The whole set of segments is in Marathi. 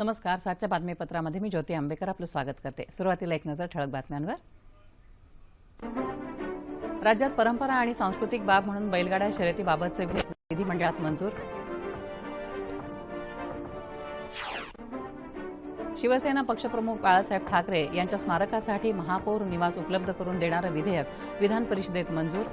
नमस्कार सातच्या बातमीपत्रामध्ये मी ज्योती आंबेकर आपलं स्वागत करते. सुरुवातीला एक नजर ठळक बातम्यांवर. राज्यात परंपरा आणि सांस्कृतिक बाब म्हणून बैलगाड्या शर्यतीबाबतचे विधेयक विधिमंडळात मंजूर. शिवसेना पक्षप्रमुख बाळासाहेब ठाकरे यांच्या स्मारकासाठी महापौर निवास उपलब्ध करून देणारं विधेयक विधान परिषदेत मंजूर.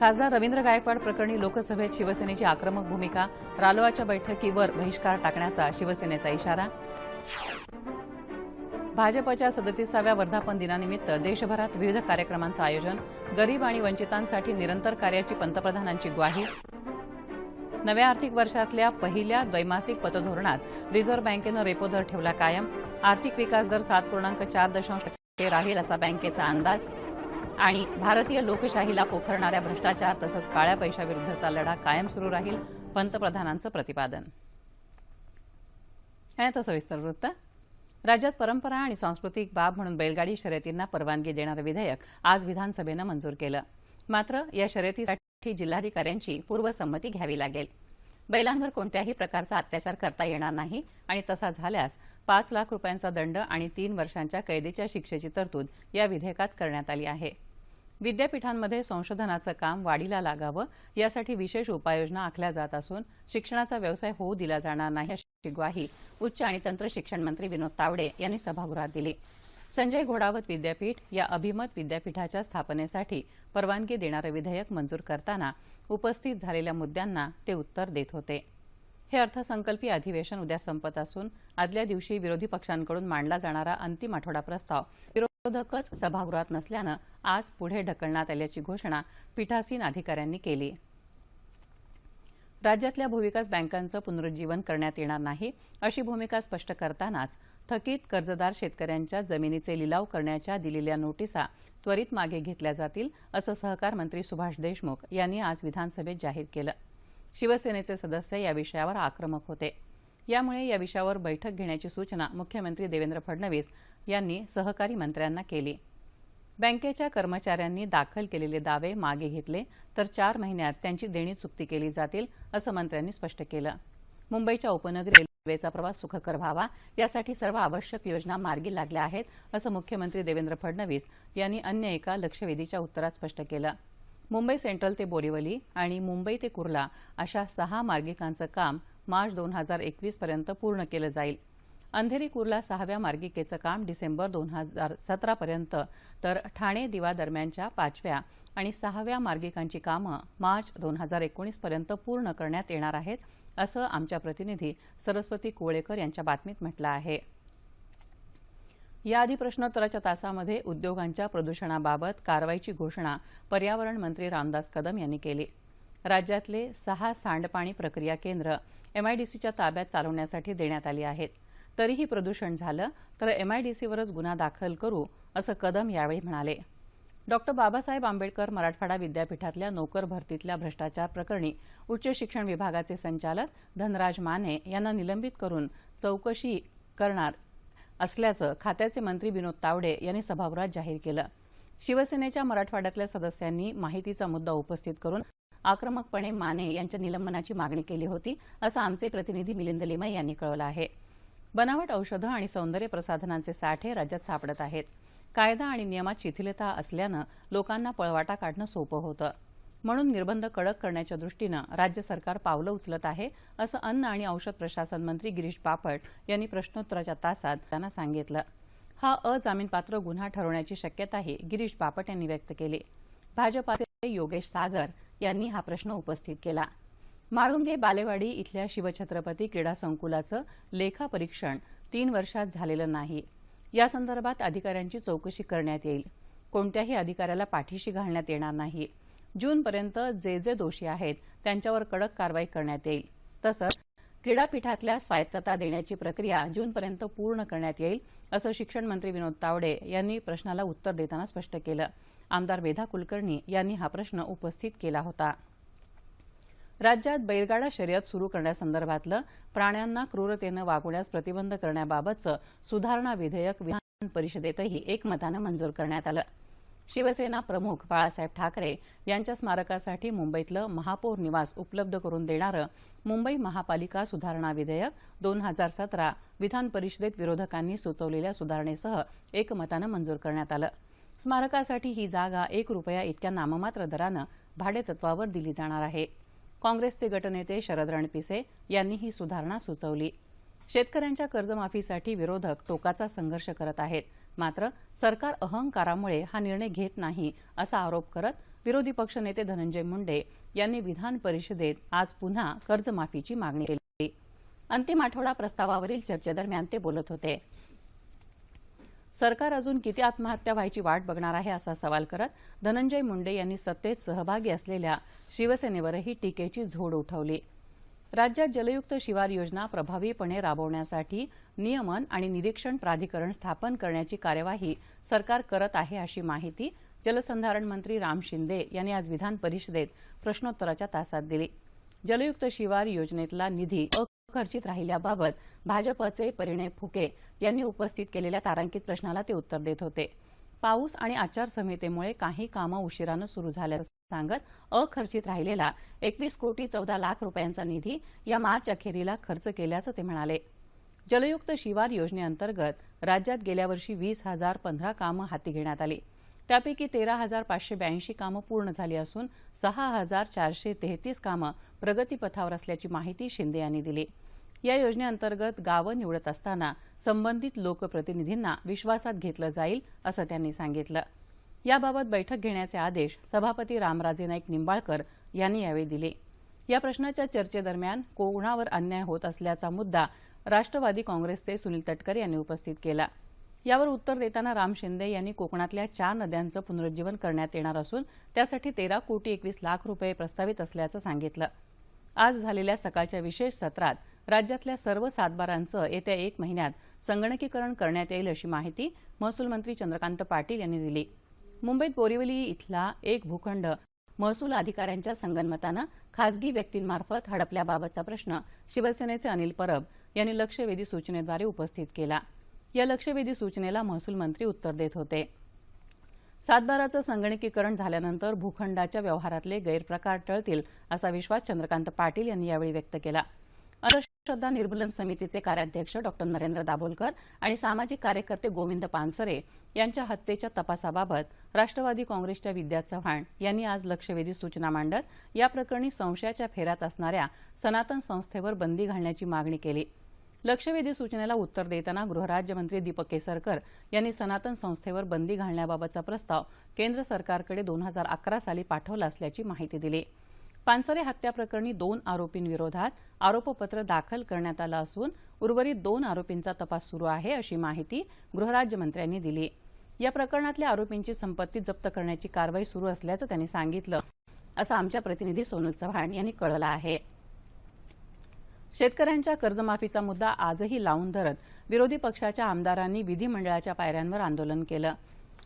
खासदार रवींद्र गायकवाड प्रकरणी लोकसभेत शिवसेनेची आक्रमक भूमिका रालोआच्या बैठकीवर बहिष्कार टाकण्याचा शिवसेनेचा इशारा. भाजपच्या सदतीसाव्या वर्धापन दिनानिमित्त देशभरात विविध कार्यक्रमांचं आयोजन गरीब आणि वंचितांसाठी निरंतर कार्याची पंतप्रधानांची ग्वाही. नव्या आर्थिक वर्षातल्या पहिल्या द्वैमासिक पतधोरणात रिझर्व्ह बँकेनं रेपो दर ठेवला कायम. आर्थिक विकास दर सात पूर्णांक चार दशांश टक्के राहील असा बँकेचा अंदाज. आणि भारतीय लोकशाहीला पोखरणाऱ्या भ्रष्टाचार तसंच काळ्या पैशाविरुद्धचा लढा कायम सुरू राहील पंतप्रधानांचं प्रतिपादन. सविस्तर वृत्त. राज्यात परंपरा आणि सांस्कृतिक बाब म्हणून बैलगाडी शर्यतींना परवानगी देणारं विधेयक आज विधानसभेनं मंजूर केलं. मात्र या शर्यतीसाठी जिल्हाधिकाऱ्यांची पूर्वसंमती घ्यावी लागेल. बैलांवर कोणत्याही प्रकारचा अत्याचार करता येणार नाही आणि तसा झाल्यास पाच लाख रुपयांचा दंड आणि तीन वर्षांच्या कैदेच्या शिक्षेची तरतूद या विधेयकात करण्यात आली आहे. विद्यापीठांमध्ये संशोधनाचं काम वाढीला लागावं यासाठी विशेष उपाययोजना आखल्या जात असून शिक्षणाचा व्यवसाय होऊ दिला जाणार नाही अशी ग्वाही उच्च आणि तंत्र शिक्षण मंत्री विनोद तावडे यांनी सभागृहात दिली. संजय घोडावत विद्यापीठ या अभिमत विद्यापीठाच्या स्थापनेसाठी परवानगी देणारं विधेयक मंजूर करताना उपस्थित झालेल्या मुद्द्यांना ते उत्तर देत होते. हे अर्थसंकल्पीय अधिवेशन उद्या संपत असून आदल्या दिवशी विरोधी पक्षांकडून मांडला जाणारा अंतिम आठवडा प्रस्ताव विरोधकच सभागृहात नसल्यानं आज पुढे ढकलण्यात आल्याची घोषणा पीठासीन अधिकाऱ्यांनी केली. राज्यातल्या भूविकास बँकांचं पुनरुज्जीवन करण्यात येणार नाही अशी भूमिका स्पष्ट करतानाच थकीत कर्जदार शेतकऱ्यांच्या जमिनीचे लिलाव करण्याच्या दिलेल्या नोटिसा त्वरित मागे घेतल्या जातील असं सहकार मंत्री सुभाष देशमुख यांनी आज विधानसभेत जाहीर केलं. शिवसेनेचे सदस्य या विषयावर आक्रमक होते. यामुळे या विषयावर बैठक घेण्याची सूचना मुख्यमंत्री देवेंद्र फडणवीस यांनी सहकारी मंत्र्यांना केली. बँकेच्या कर्मचाऱ्यांनी दाखल केलेले दावे मागे घेतले तर चार महिन्यात त्यांची देणी चुकती केली जातील असं मंत्र्यांनी स्पष्ट केलं. मुंबईच्या उपनगरी रेल्वेचा प्रवास सुखकर व्हावा यासाठी सर्व आवश्यक योजना मार्गी लागल्या आहेत असं मुख्यमंत्री देवेंद्र फडणवीस यांनी अन्य एका लक्षवेधीच्या उत्तरात स्पष्ट केलं. मुंबई सेंट्रल ते बोरिवली आणि मुंबई ते कुर्ला अशा सहा मार्गिकांचं काम मार्च दोन हजार एकवीस पर्यंत पूर्ण केलं जाईल. अंधेरी कुर्ला सहाव्या मार्गिकेचं काम डिसेंबर दोन हजार सतरापर्यंत तर ठाणे दिवा दरम्यानच्या पाचव्या आणि सहाव्या मार्गिकांची कामं मार्च दोन हजार एकोणीसपर्यंत पूर्ण करण्यात येणार आहेत असं आमच्या प्रतिनिधी सरस्वती कोळेकर यांच्या बातमीत म्हटलं आहे. याआधी प्रश्नोत्तराच्या तासामध्ये उद्योगांच्या प्रदूषणाबाबत कारवाईची घोषणा पर्यावरण मंत्री रामदास कदम यांनी केली. राज्यातले सहा सांडपाणी प्रक्रिया केंद्र एमआयडीसीच्या ताब्यात चालवण्यासाठी देण्यात आली आहेत. तरीही प्रदूषण झालं तर एमआयडीसीवरच गुन्हा दाखल करू असं कदम यावेळी म्हणाले. डॉक्टर बाबासाहेब आंबेडकर मराठवाडा विद्यापीठातल्या नोकर भरतीतल्या भ्रष्टाचार प्रकरणी उच्च शिक्षण विभागाचे संचालक धनराज माने यांना निलंबित करून चौकशी करणार असल्याचं खात्याचे मंत्री विनोद तावडे यांनी सभागृहात जाहीर केलं. शिवसेनेच्या मराठवाड्यातल्या सदस्यांनी माहितीचा मुद्दा उपस्थित करून आक्रमकपणे माने यांच्या निलंबनाची मागणी केली होती असं आमचे प्रतिनिधी मिलिंद लिमय यांनी कळवलं आहे. बनावट औषधं आणि सौंदर्य प्रसाधनांचे साठे राज्यात सापडत आहेत. कायदा आणि नियमात शिथिलता असल्यानं लोकांना पळवाटा काढणं सोपं होतं. म्हणून निर्बंध कडक करण्याच्या दृष्टीनं राज्य सरकार पावलं उचलत आहे असं अन्न आणि औषध प्रशासन मंत्री गिरीश बापट यांनी प्रश्नोत्तराच्या तासात त्यांना सांगितलं. हा अजामीनपात्र गुन्हा ठरवण्याची शक्यताही गिरीश बापट यांनी व्यक्त केली. भाजपाचे योगेश सागर यांनी हा प्रश्न उपस्थित केला. माळुंगे बालेवाडी इथल्या शिवछत्रपती क्रीडा संकुलाचं लेखापरीक्षण तीन वर्षात झालेलं नाही. यासंदर्भात अधिकाऱ्यांची चौकशी करण्यात येईल. कोणत्याही अधिकाऱ्याला पाठीशी घालण्यात येणार नाही. जूनपर्यंत जे जे दोषी आहेत त्यांच्यावर कडक कारवाई करण्यात येईल. तसंच क्रीडापीठातल्या स्वायत्तता देण्याची प्रक्रिया जूनपर्यंत पूर्ण करण्यात येईल असं शिक्षण मंत्री विनोद तावडे यांनी प्रश्नाला उत्तर देताना स्पष्ट केलं. आमदार मेधा कुलकर्णी यांनी हा प्रश्न उपस्थित केला होता. राज्यात बैलगाडा शर्यत सुरू करण्यासंदर्भातलं प्राण्यांना क्रूरतेनं वागवण्यास प्रतिबंध करण्याबाबतचं सुधारणा विधेयक विधान परिषदेतही एकमतानं मंजूर करण्यात आलं. शिवसेना प्रमुख बाळासाहेब ठाकरे यांच्या स्मारकासाठी मुंबईतलं महापौर निवास उपलब्ध करून देणारं मुंबई महापालिका सुधारणा विधेयक दोन हजार सतरा विधान परिषदेत विरोधकांनी सुचवलेल्या सुधारणेसह एकमतानं मंजूर करण्यात आलं. स्मारकासाठी ही जागा एक रुपया इतक्या नाममात्र दरानं भाडेतत्वावर दिली जाणार आहे. काँग्रेसचे गटनेते शरद रणपिसे यांनी ही सुधारणा सुचवली. शेतकऱ्यांच्या कर्जमाफीसाठी विरोधक टोकाचा संघर्ष करत आहेत. मात्र सरकार अहंकारामुळे हा निर्णय घेत नाही असा आरोप करत विरोधी पक्षनेते धनंजय मुंडे यांनी विधान परिषदेत आज पुन्हा कर्जमाफीची मागणी केली. अंतिम आठवडा प्रस्तावावरील चर्चेदरम्यान ते बोलत होते. सरकार अजून किती आत्महत्या व्हायची वाट बघणार आहे असा सवाल करत धनंजय मुंडे यांनी सत्तेत सहभागी असलेल्या शिवसेनेवरही टीकेची झोड उठवली. राज्यात जलयुक्त शिवार योजना प्रभावीपणे राबवण्यासाठी नियमन आणि निरीक्षण प्राधिकरण स्थापन करण्याची कार्यवाही सरकार करत आहे अशी माहिती जलसंधारण मंत्री राम शिंदे यांनी आज विधान परिषदेत प्रश्नोत्तराच्या तासात दिली. जलयुक्त शिवार योजनेतला निधी अखर्चित राहिल्याबाबत भाजपचे परिणय फुके यांनी उपस्थित केलेल्या तारांकित प्रश्नाला ते उत्तर देत होते. पाऊस आणि आचारसंहितेमुळे काही कामं उशिरानं सुरू झाल्याचं सांगत अखर्चित राहिलेला एकवीस कोटी चौदा लाख रुपयांचा निधी या मार्च अखेरीला खर्च केल्याचं ते म्हणाले. जलयुक्त शिवार योजनेअंतर्गत राज्यात गेल्या वर्षी वीस हजार पंधरा कामं हाती घेण्यात आली. त्यापैकी तेरा हजार पाचशे ब्याऐंशी कामं पूर्ण झाली असून सहा हजार चारशे तेहतीस कामं प्रगतीपथावर असल्याची माहिती शिंदे यांनी दिली. या योजनेअंतर्गत गावं निवडत असताना संबंधित लोकप्रतिनिधींना विश्वासात घेतलं जाईल असं त्यांनी सांगितलं. याबाबत बैठक घेण्याचे आदेश सभापती रामराजे नाईक निंबाळकर यांनी यावेळी दिले. या प्रश्नाच्या चर्चेदरम्यान कोकणावर अन्याय होत असल्याचा मुद्दा राष्ट्रवादी काँग्रेसचे सुनील तटकरे यांनी उपस्थित केला. यावर उत्तर देताना राम शिंदे यांनी कोकणातल्या चार नद्यांचं पुनरुज्जीवन करण्यात येणार असून त्यासाठी तेरा कोटी एकवीस लाख रुपये प्रस्तावित असल्याचं सांगितलं. आज झालेल्या सकाळच्या विशेष सत्रात राज्यातल्या सर्व सातबारांचं येत्या एक महिन्यात संगणकीकरण करण्यात येईल अशी माहिती महसूल मंत्री चंद्रकांत पाटील यांनी दिली. मुंबईत बोरिवली इथला एक भूखंड महसूल अधिकाऱ्यांच्या संगनमतानं खासगी व्यक्तींमार्फत हडपल्याबाबतचा प्रश्न शिवसेनेचे अनिल परब यांनी लक्षवेधी सूचनेद्वारे उपस्थित केला. या लक्षवेधी सूचनेला महसूल मंत्री उत्तर देत होते. सातबाराचं संगणकीकरण झाल्यानंतर भूखंडाच्या व्यवहारातले गैरप्रकार टळतील असा विश्वास चंद्रकांत पाटील यांनी यावेळी व्यक्त केला. श्रद्धा निर्मूलन समितीचे कार्याध्यक्ष डॉक्टर नरेंद्र दाभोलकर आणि सामाजिक कार्यकर्ते गोविंद पानसरे यांच्या हत्येच्या तपासाबाबत राष्ट्रवादी काँग्रेसच्या विद्या चव्हाण यांनी आज लक्षवेधी सूचना मांडत या प्रकरणी संशयाच्या फेऱ्यात असणाऱ्या सनातन संस्थेवर बंदी घालण्याची मागणी केली. लक्षवेधी सूचनेला उत्तर देताना गृहराज्यमंत्री दीपक केसरकर यांनी सनातन संस्थेवर बंदी घालण्याबाबतचा प्रस्ताव केंद्र सरकारकडे दोन हजार अकरा साली पाठवला असल्याची माहिती दिली. पानसरे हत्या प्रकरणी दोन आरोपींविरोधात आरोपपत्र दाखल करण्यात आलं असून उर्वरित दोन आरोपींचा तपास सुरू आहे अशी माहिती गृहराज्यमंत्र्यांनी दिली. या प्रकरणातल्या आरोपींची संपत्ती जप्त करण्याची कारवाई सुरू असल्याचं त्यांनी सांगितलं असं आमच्या प्रतिनिधी सोनल चव्हाण यांनी कळवलं आहे. शेतकऱ्यांच्या कर्जमाफीचा मुद्दा आजही लावून धरत विरोधी पक्षाच्या आमदारांनी विधिमंडळाच्या पायऱ्यांवर आंदोलन केलं.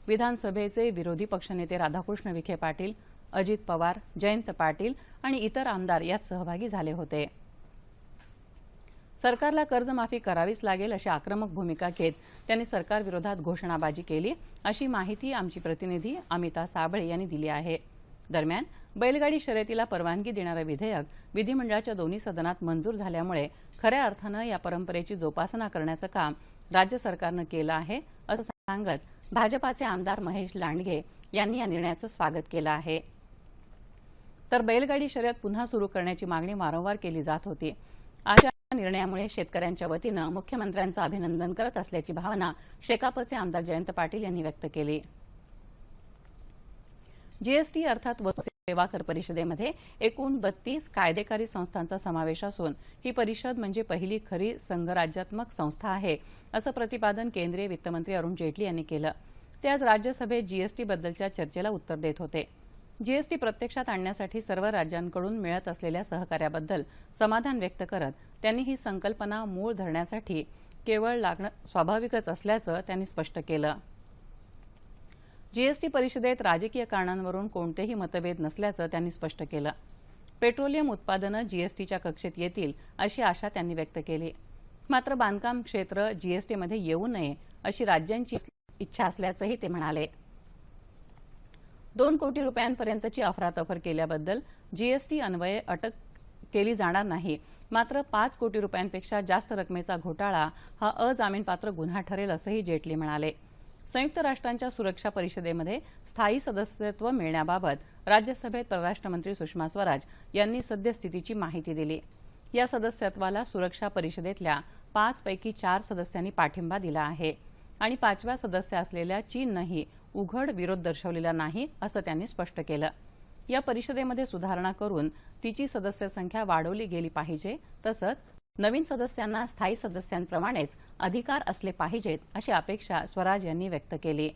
विधानसभेचे विरोधी पक्षनेते राधाकृष्ण विखे पाटील अजित पवार जयंत पाटील आणि इतर आमदार यात सहभागी झाले होते. सरकारला कर्जमाफी करावीच लागेल अशी आक्रमक भूमिका घेत त्यांनी सरकारविरोधात घोषणाबाजी केली अशी माहिती आमची प्रतिनिधी अमिता साबळे यांनी दिली आहे. दरम्यान बैलगाडी शर्यतीला परवानगी देणारं विधेयक विधिमंडळाच्या दोन्ही सदनात मंजूर झाल्यामुळे खऱ्या अर्थानं या परंपरेची जोपासना करण्याचं काम राज्य सरकारनं केलं आहे असं सांगत भाजपाचे आमदार महेश लांडगे यांनी या निर्णयाचं स्वागत केलं आहे. तर बैलगाडी शर्यत पुन्हा सुरू करण्याची मागणी वारंवार केली जात होती. आजच्या निर्णयामुळे शेतकऱ्यांच्या वतीनं मुख्यमंत्र्यांचं अभिनंदन करत असल्याची भावना शेकापचे आमदार जयंत पाटील यांनी व्यक्त केली. जीएसटी अर्थात वस्तू सेवा कर परिषदेमध्ये एकूण बत्तीस कायदेकारी संस्थांचा समावेश असून ही परिषद म्हणजे पहिली खरी संघराज्यात्मक संस्था आहे असं प्रतिपादन केंद्रीय वित्तमंत्री अरुण जेटली यांनी केलं. ते आज राज्यसभेत जीएसटीबद्दलच्या चर्चेला उत्तर देत होते. जीएसटी प्रत्यक्षात आणण्यासाठी सर्व राज्यांकडून मिळत असलेल्या सहकार्याबद्दल समाधान व्यक्त करत त्यांनी ही संकल्पना मूळ धरण्यासाठी केवळ लागणं स्वाभाविकच असल्याचं त्यांनी स्पष्ट केलं. जीएसटी परिषदेत राजकीय कारणांवरून कोणतेही मतभेद नसल्याचं त्यांनी स्पष्ट केलं. पेट्रोलियम उत्पादनं जीएसटीच्या कक्षेत येतील अशी आशा त्यांनी व्यक्त केली. मात्र बांधकाम क्षेत्र जीएसटीमध्ये येऊ नये अशी राज्यांची इच्छा असल्याचंही ते म्हणाले. दोन कोटी रुपयांपर्यंतची अफरातफर केल्याबद्दल जीएसटी अन्वये अटक केली जाणार नाही. मात्र पाच कोटी रुपयांपेक्षा जास्त रकमेचा घोटाळा हा अजामीनपात्र गुन्हा ठरेल असंही जेटली म्हणाले. संयुक्त राष्ट्रांच्या सुरक्षा परिषदेमध्ये स्थायी सदस्यत्व मिळण्याबाबत राज्यसभेत परराष्ट्रमंत्री सुषमा स्वराज यांनी सद्यस्थितीची माहिती दिली. या सदस्यत्वाला सुरक्षा परिषदेतल्या पाचपैकी चार सदस्यांनी पाठिंबा दिला आहे आणि पाचव्या सदस्य असलेल्या चीननंही उघड विरोध दर्शवलेला नाही असं त्यांनी स्पष्ट केलं. या परिषदेमध्ये सुधारणा करून तिची सदस्य संख्या वाढवली गेली पाहिजे तसंच नवीन सदस्यांना स्थायी सदस्यांप्रमाणेच अधिकार असले पाहिजेत अशी अपेक्षा स्वराज यांनी व्यक्त केली.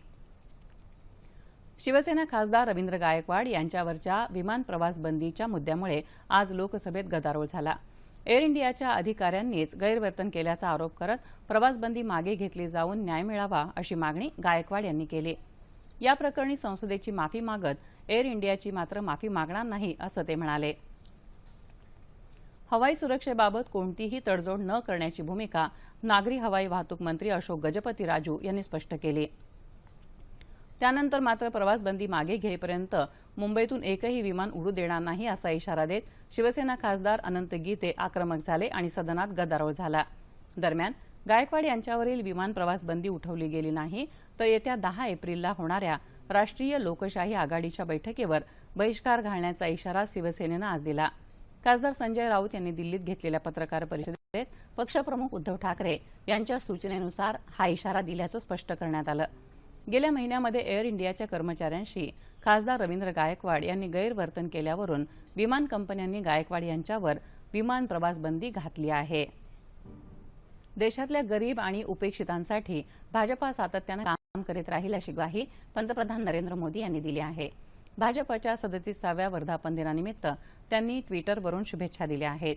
शिवसेना खासदार रवींद्र गायकवाड यांच्यावरच्या विमान प्रवास बंदीच्या मुद्द्यामुळे आज लोकसभेत गदारोळ झाला. एअर इंडियाच्या अधिकाऱ्यांनीच गैरवर्तन केल्याचा आरोप करत प्रवासबंदी मागे घेतली जाऊन न्याय मिळावा अशी मागणी गायकवाड यांनी केली. या प्रकरणी संसदेची माफी मागत एअर इंडियाची मात्र माफी मागणार नाही असं ते म्हणाले. हवाई सुरक्षेबाबत कोणतीही तडजोड न करण्याची भूमिका नागरी हवाई वाहतूक मंत्री अशोक गजपती राजू यांनी स्पष्ट केली. त्यानंतर मात्र प्रवासबंदी मागे घेईपर्यंत मुंबईतून एकही विमान उडू देणार नाही असा इशारा देत शिवसेना खासदार अनंत गीते आक्रमक झाले आणि सदनात गदारोळ झाला. दरम्यान गायकवाड यांच्यावरील विमान प्रवास बंदी उठवली गेली नाही तर येत्या दहा एप्रिलला होणाऱ्या राष्ट्रीय लोकशाही आघाडीच्या बैठकीवर बहिष्कार घालण्याचा इशारा शिवसेनेनं आज दिला. खासदार संजय राऊत यांनी दिल्लीत घेतलेल्या पत्रकार परिषदेत पक्षप्रमुख उद्धव ठाकरे यांच्या सूचनेनुसार हा इशारा दिल्याचं स्पष्ट करण्यात आलं. गेल्या महिन्यामध्ये एअर इंडियाच्या कर्मचाऱ्यांशी खासदार रवींद्र गायकवाड यांनी गैरवर्तन केल्यावरून विमान कंपन्यांनी गायकवाड यांच्यावर विमान प्रवास बंदी घातली आहे. देशातल्या गरीब आणि उपेक्षितांसाठी भाजपा सातत्यानं काम करीत राहील अशी ग्वाही पंतप्रधान नरेंद्र मोदी यांनी दिली आहे. भाजपच्या सदतीसाव्या वर्धापन दिनानिमित्त त्यांनी ट्विटरवरून शुभेच्छा दिल्या आहेत.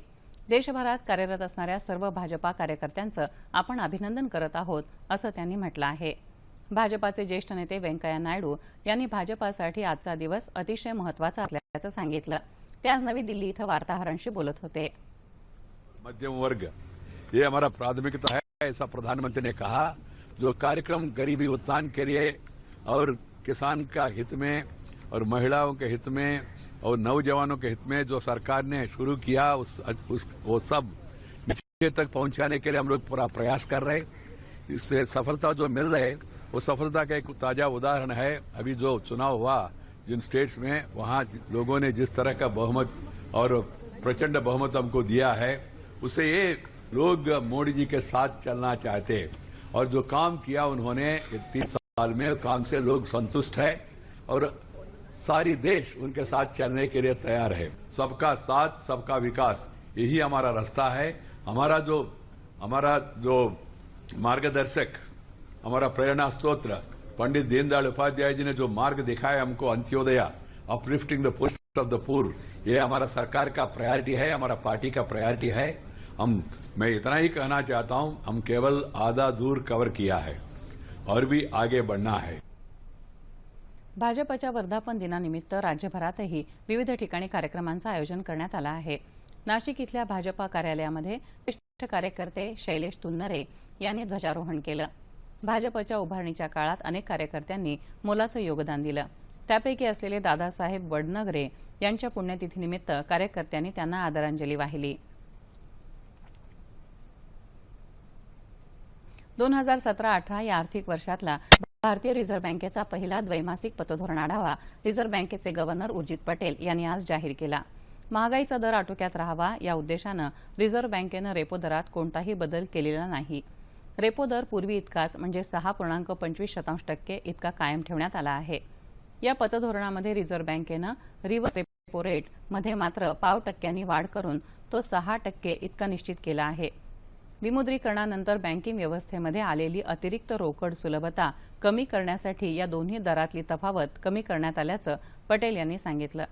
देशभरात कार्यरत असणाऱ्या सर्व भाजपा कार्यकर्त्यांचं आपण अभिनंदन करत आहोत असं त्यांनी म्हटलं आहे. भाजपाचे ज्येष्ठ नेते व्यंकय्या नायडू यांनी भाजपासाठी आजचा दिवस अतिशय महत्त्वाचा असल्याचं सांगितलं. ते आज नवी दिल्ली इथं वार्ताहरांशी बोलत होते. मध्यम वर्ग ये हमारा प्राथमिकता है ऐसा प्रधानमंत्री ने कहा. जो कार्यक्रम गरीबी उत्थान के लिए और किसान का हित में और महिलाओं के हित में और नौजवानों के हित में जो सरकार ने शुरू किया उस, उस वो सब नीचे तक पहुँचाने के लिए हम लोग पूरा प्रयास कर रहे इससे सफलता जो मिल रहे वो सफलता का एक ताज़ा उदाहरण है। अभी जो चुनाव हुआ जिन स्टेट्स में वहाँ लोगों ने जिस तरह का बहुमत और प्रचंड बहुमत हमको दिया है उसे ये लोग मोदी जी के साथ चलना चाहते हैं। और जो काम किया उन्होंने तीन साल में, काम से लोग संतुष्ट है और सारी देश उनके साथ चलने के लिए तैयार है। सबका साथ, सबका विकास, यही हमारा रास्ता है। हमारा जो हमारा जो मार्गदर्शक, हमारा प्रेरणा स्त्रोत्र पंडित दीनदयाल उपाध्याय जी ने जो मार्ग दिखाया हमको Antyodaya uplifting the post of the poor ये हमारा सरकार का प्रायोरिटी है, हमारा पार्टी का प्रायोरिटी है। हम मैं इतना ही कहना चाहता हूं हम केवल आधा दूर कवर किया है और भी आगे बढ़ना है। भाजपच्या वर्धापन दिनानिमित्त राज्यभरातही विविध ठिकाणी कार्यक्रमांचं आयोजन करण्यात आलं आहे. नाशिक इथल्या भाजपा कार्यालयामध्ये ज्येष्ठ कार्यकर्ते शैलेश तुन्नरे यांनी ध्वजारोहण केलं. भाजपच्या उभारणीच्या काळात अनेक कार्यकर्त्यांनी मोलाचं योगदान दिलं. त्यापैकी असलेले दादासाहेब वडनगरे यांच्या पुण्यतिथीनिमित्त कार्यकर्त्यांनी त्यांना आदरांजली वाहिली. दोन हजार सतरा अठरा या आर्थिक वर्षातला भारतीय रिझर्व्ह बँकेचा पहिला द्वैमासिक पतधोरण आढावा रिझर्व्ह बँकेचे गव्हर्नर उर्जित पटेल यांनी आज जाहीर केला. महागाईचा दर आटोक्यात राहावा या उद्देशानं रिझर्व्ह बँकेनं रेपो दरात कोणताही बदल केलेला नाही. रेपो दर पूर्वी इतकाच म्हणजे सहा पूर्णांक पंचवीस शतांश टक्के इतका कायम ठेवण्यात आला आहे. या पतधोरणामध्ये रिझर्व्ह बँकेनं रिव्हर्स रेपो रेटमध्ये मात्र पाव टक्क्यांनी वाढ करून तो सहा टक्के इतका निश्चित केला आहे. विमुद्रीकरणानंतर बँकिंग व्यवस्थेमध्ये आलेली अतिरिक्त रोकड सुलभता कमी करण्यासाठी या दोन्ही दरातली तफावत कमी करण्यात आल्याचं पटेल यांनी सांगितलं.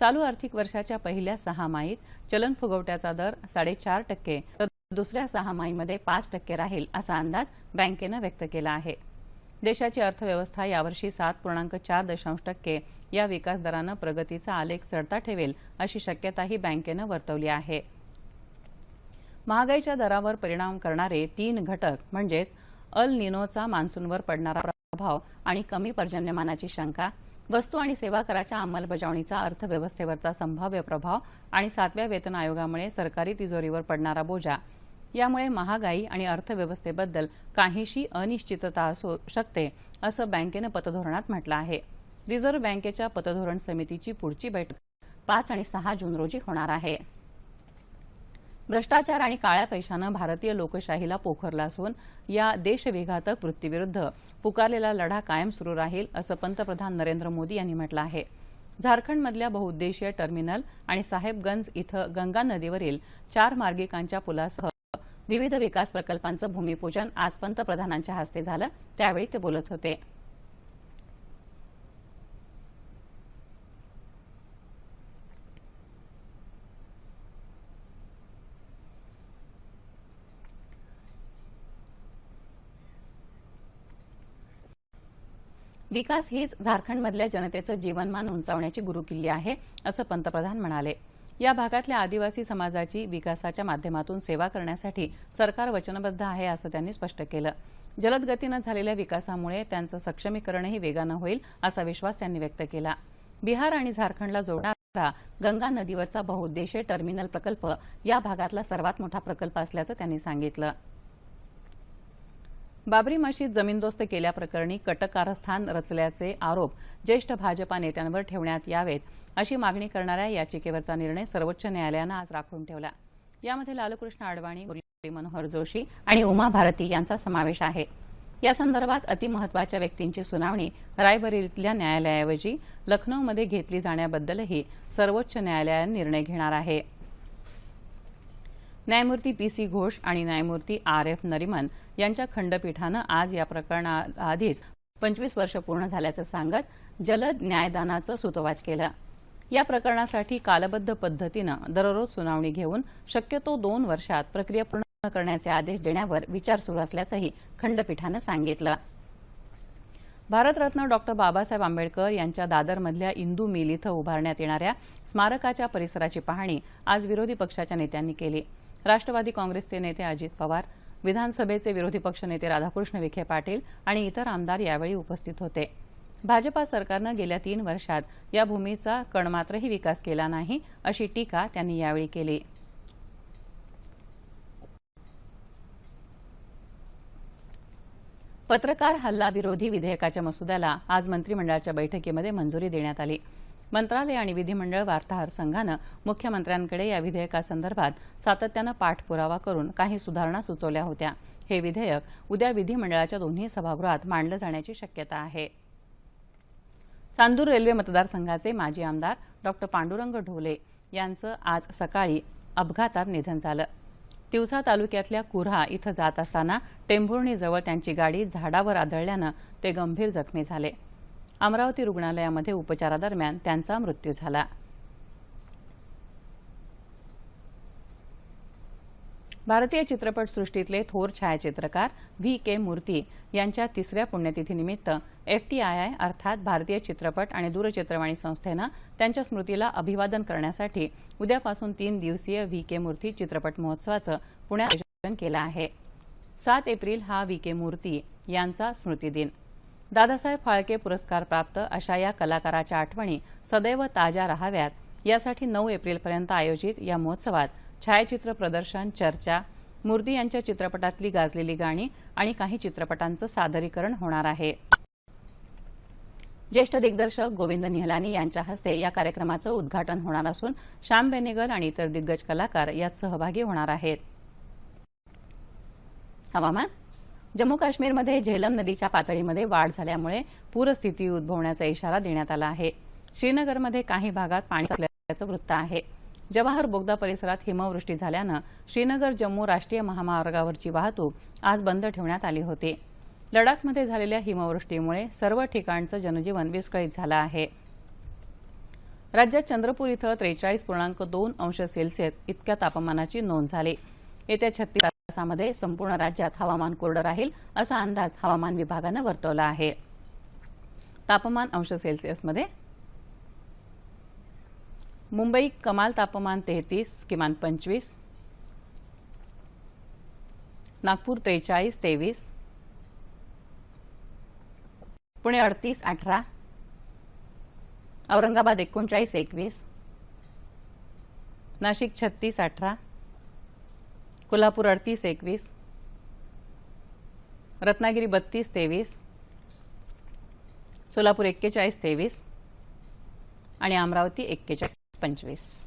चालू आर्थिक वर्षाच्या पहिल्या सहामाहीत चलन फुगवट्याचा दर साडेचार टक्के तर दुसऱ्या सहामाहीमध्ये पाच टक्के राहील असा अंदाज बँकेनं व्यक्त केला आहे. देशाची अर्थव्यवस्था यावर्षी सात पूर्णांक चार दशांश टक्के या विकास दरानं प्रगतीचा आलेख चढता ठेवेल अशी शक्यताही बँकेनं वर्तवली आहे. महागाईच्या दरावर परिणाम करणारे तीन घटक म्हणजेच अल निनोचा मान्सूनवर पडणारा प्रभाव आणि कमी पर्जन्यमानाची शंका वस्तू आणि सेवा कराच्या अंमलबजावणीचा अर्थव्यवस्थेवरचा संभाव्य प्रभाव आणि सातव्या वेतन आयोगामुळे सरकारी तिजोरीवर पडणारा बोजा. यामुळे महागाई आणि अर्थव्यवस्थेबद्दल काहीशी अनिश्चितता असू शकते असं बँकेनं पतधोरणात म्हटलं आहे. रिझर्व्ह बँकेच्या पतधोरण समितीची पुढची बैठक पाच आणि सहा जून रोजी होणार आहे. भ्रष्टाचार आणि काळ्या पैशानं भारतीय लोकशाहीला पोखरला असून या देशविघातक वृत्तीविरुद्ध पुकारलेला लढा कायम सुरू राहील असं पंतप्रधान नरेंद्र मोदी यांनी म्हटलं आहे. झारखंडमधल्या बहुउद्देशीय टर्मिनल आणि साहेबगंज इथं गंगा नदीवरील चार मार्गिकांच्या पुलासह विविध विकास प्रकल्पांचं भूमिपूजन आज पंतप्रधानांच्या हस्ते झालं. त्यावेळी ते बोलत होते. विकास हीच झारखंडमधल्या जनतेचं जीवनमान उंचावण्याची गुरुकिल्ली आहे असं पंतप्रधान म्हणाले. या भागातल्या आदिवासी समाजाची विकासाच्या माध्यमातून सेवा करण्यासाठी सरकार वचनबद्ध आहे असं त्यांनी स्पष्ट केलं. जलद गतीनं झालेल्या विकासामुळे त्यांचं सक्षमीकरणही वेगानं होईल असा विश्वास त्यांनी व्यक्त केला. बिहार आणि झारखंडला जोडणारा गंगा नदीवरचा बहुउद्देशीय टर्मिनल प्रकल्प या भागातला सर्वात मोठा प्रकल्प असल्याचं त्यांनी सांगितलं. बाबरी मशीद जमीनदोस्त केल्याप्रकरणी कटकारस्थान रचल्याचे आरोप ज्येष्ठ भाजपा नेत्यांवर ठेवण्यात यावेत अशी मागणी करणाऱ्या याचिकेवरचा निर्णय सर्वोच्च न्यायालयानं आज राखून ठेवला. यामध्ये लालकृष्ण अडवाणी मुरली मनोहर जोशी आणि उमा भारती यांचा समावेश आहे. या संदर्भात अतिमहत्वाच्या व्यक्तींची सुनावणी रायबरेलीतल्या न्यायालयाऐवजी लखनौमध्ये घेतली जाण्याबद्दलही सर्वोच्च न्यायालयानं निर्णय घेणार आहे. न्यायमूर्ती पी सी घोष आणि न्यायमूर्ती आर एफ नरिमन यांच्या खंडपीठानं आज या प्रकरणाआधीच पंचवीस वर्ष पूर्ण झाल्याचं सांगत जलद न्यायदानाचं सुतवाच केलं. या प्रकरणासाठी कालबद्ध पद्धतीनं दररोज सुनावणी घेऊन शक्यतो दोन वर्षात प्रक्रिया पूर्ण करण्याचे आदेश देण्यावर विचार सुरू असल्याचंही खंडपीठानं सांगितलं. भारतरत्न डॉक्टर बाबासाहेब आंबेडकर यांच्या दादरमधल्या इंदू मिल इथं उभारण्यात येणाऱ्या स्मारकाच्या परिसराची पाहणी आज विरोधी पक्षाच्या नेत्यांनी केली. राष्ट्रवादी काँग्रेसचे नेते अजित पवार विधानसभेचे विरोधी पक्षनेते राधाकृष्ण विखे पाटील आणि इतर आमदार यावेळी उपस्थित होते. भाजपा सरकारनं गेल्या तीन वर्षात या भूमीचा कणमात्रही विकास केला नाही अशी टीका त्यांनी यावेळी केली. पत्रकार हल्ला विरोधी विधेयकाच्या मसुद्याला आज मंत्रिमंडळाच्या बैठकीमध्ये मंजुरी देण्यात आली. मंत्रालय आणि विधिमंडळ वार्ताहर संघानं मुख्यमंत्र्यांकडे या विधेयकासंदर्भात सातत्यानं पाठपुरावा करून काही सुधारणा सुचवल्या होत्या. हे विधेयक उद्या विधिमंडळाच्या दोन्ही सभागृहात मांडलं जाण्याची शक्यता आहे. चांदूर रेल्वे मतदारसंघाचे माजी आमदार डॉक्टर पांडुरंग ढोले यांचं आज सकाळी अपघातात निधन झालं. तिवसा तालुक्यातल्या कुऱ्हा इथं जात असताना टेंभुर्णीजवळ त्यांची गाडी झाडावर आदळल्यानं ते गंभीर जखमी झाले. अमरावती रुग्णालयामध्ये उपचारादरम्यान त्यांचा मृत्यू झाला. भारतीय चित्रपटसृष्टीतले थोर छायाचित्रकार व्ही के मूर्ती यांच्या तिसऱ्या पुण्यतिथीनिमित्त एफटीआयआय अर्थात भारतीय चित्रपट आणि दूरचित्रवाणी संस्थेनं त्यांच्या स्मृतीला अभिवादन करण्यासाठी उद्यापासून तीन दिवसीय व्ही के मूर्ती चित्रपट महोत्सवाचं पुण्यात आयोजन केलं आहे. सात एप्रिल हा व्ही के मूर्ती यांचा स्मृतिदिन. दादासाहेब फाळके पुरस्कार प्राप्त अशा या कलाकाराच्या आठवणी सदैव ताज्या राहाव्यात. यासाठी नऊ एप्रिलपर्यंत आयोजित या महोत्सवात छायाचित्र प्रदर्शन चर्चा मूर्ती यांच्या चित्रपटातली गाजलेली गाणी आणि काही चित्रपटांचं सादरीकरण होणार आहे. ज्येष्ठ दिग्दर्शक गोविंद निहलानी यांच्या हस्ते या कार्यक्रमाचं उद्घाटन होणार असून श्याम बेनेगल आणि इतर दिग्गज कलाकार यात सहभागी होणार आहेत. हवामान? जम्मू काश्मीरमध्ये झेलम नदीच्या पातळीमध्ये वाढ झाल्यामुळे पूरस्थिती उद्भवण्याचा इशारा देण्यात आला आहे. श्रीनगरमध्ये काही भागात पाणी साचल्याचं वृत्त आहे. जवाहर बोगदा परिसरात हिमवृष्टी झाल्यानं श्रीनगर जम्मू राष्ट्रीय महामार्गावरची वाहतूक आज बंद ठेवण्यात आली होती. लडाखमध्ये झालेल्या हिमवृष्टीमुळे सर्व ठिकाणचं जनजीवन विस्कळीत झालं आहे. राज्यात चंद्रपूर इथं त्रेचाळीस पूर्णांक दोन अंश सेल्सिअस इतक्या तापमानाची नोंद झाली. येत्या छत्तीस तासामध्ये संपूर्ण राज्यात हवामान कोरडं राहील असा अंदाज हवामान विभागानं वर्तवला आहे. तापमान अंश सेल्सिअसमध्ये. मुंबई कमाल तापमान तेहतीस किमान पंचवीस. नागपूर त्रेचाळीस तेवीस. पुणे अडतीस अठरा. औरंगाबाद एकोणचाळीस एकवीस. नाशिक छत्तीस अठरा. कोल्हापूर अडतीस एकवीस. रत्नागिरी बत्तीस तेवीस. सोलापूर एक्केचाळीस तेवीस. आणि अमरावती एक्केचाळीस पंचवीस.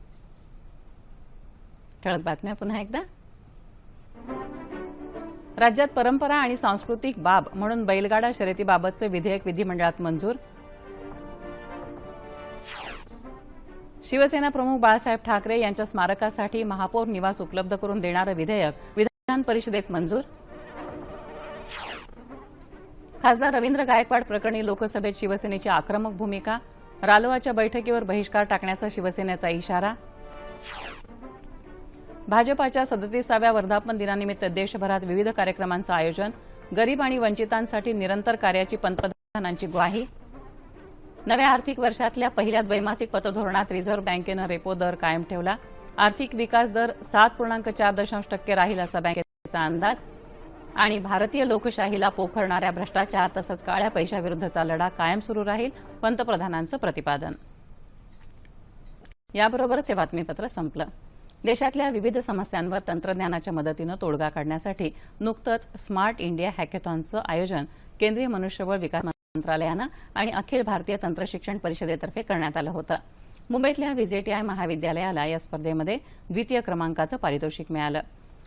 ठळक बातम्या पुन्हा एकदा. राज्यात परंपरा आणि सांस्कृतिक बाब म्हणून बैलगाडा शर्यतीबाबतचे विधेयक विधिमंडळात मंजूर. शिवसेना प्रमुख बाळासाहेब ठाकरे यांच्या स्मारकासाठी महापौर निवास उपलब्ध करून देणारं विधेयक विधान परिषदेत मंजूर. खासदार रवींद्र गायकवाड प्रकरणी लोकसभेत शिवसेनेची आक्रमक भूमिका रालोआच्या बैठकीवर बहिष्कार टाकण्याचा शिवसेनेचा इशारा. भाजपाच्या सदतीसाव्या वर्धापन दिनानिमित्त देशभरात विविध कार्यक्रमांचं आयोजन गरीब आणि वंचितांसाठी निरंतर कार्याची पंतप्रधानांची ग्वाही. नव्या आर्थिक वर्षातल्या पहिल्या द्वैमासिक पतधोरणात रिझर्व्ह बँकेनं रेपो दर कायम ठेवला. आर्थिक विकास दर सात पूर्णांक चार दशांश टक्के राहील असा बँकेचा अंदाज. आणि भारतीय लोकशाहीला पोखरणाऱ्या भ्रष्टाचार तसंच काळ्या पैशाविरुद्धचा लढा कायम सुरू राहील पंतप्रधानांचं प्रतिपादन. याबरोबरच हे बातमीपत्र संपलं. देशातल्या विविध समस्यांवर तंत्रज्ञानाच्या मदतीनं तोडगा काढण्यासाठी नुकतंच स्मार्ट इंडिया हॅकेथॉनचं आयोजन केंद्रीय मनुष्यबळ विकास मंत्रालयानं आणि अखिल भारतीय तंत्रशिक्षण परिषदेतर्फे करण्यात आलं होतं. मुंबईतल्या व्हीजेटीआय महाविद्यालयाला या स्पर्धेमध्ये द्वितीय क्रमांकाचं पारितोषिक मिळालं.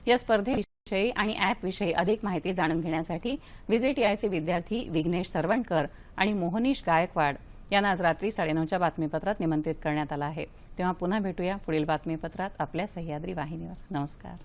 या स्पर्धेविषयी आणि अॅपविषयी अधिक माहिती जाणून घेण्यासाठी व्हीजेटीआयचे विद्यार्थी विघ्नेश सरवणकर आणि मोहनीश गायकवाड यांना आज रात्री साडेनऊच्या बातमीपत्रात निमंत्रित करण्यात आलं आहे. तेव्हा पुन्हा भेटूया पुढील बातमीपत्रात आपल्या सह्याद्री वाहिनीवर. नमस्कार.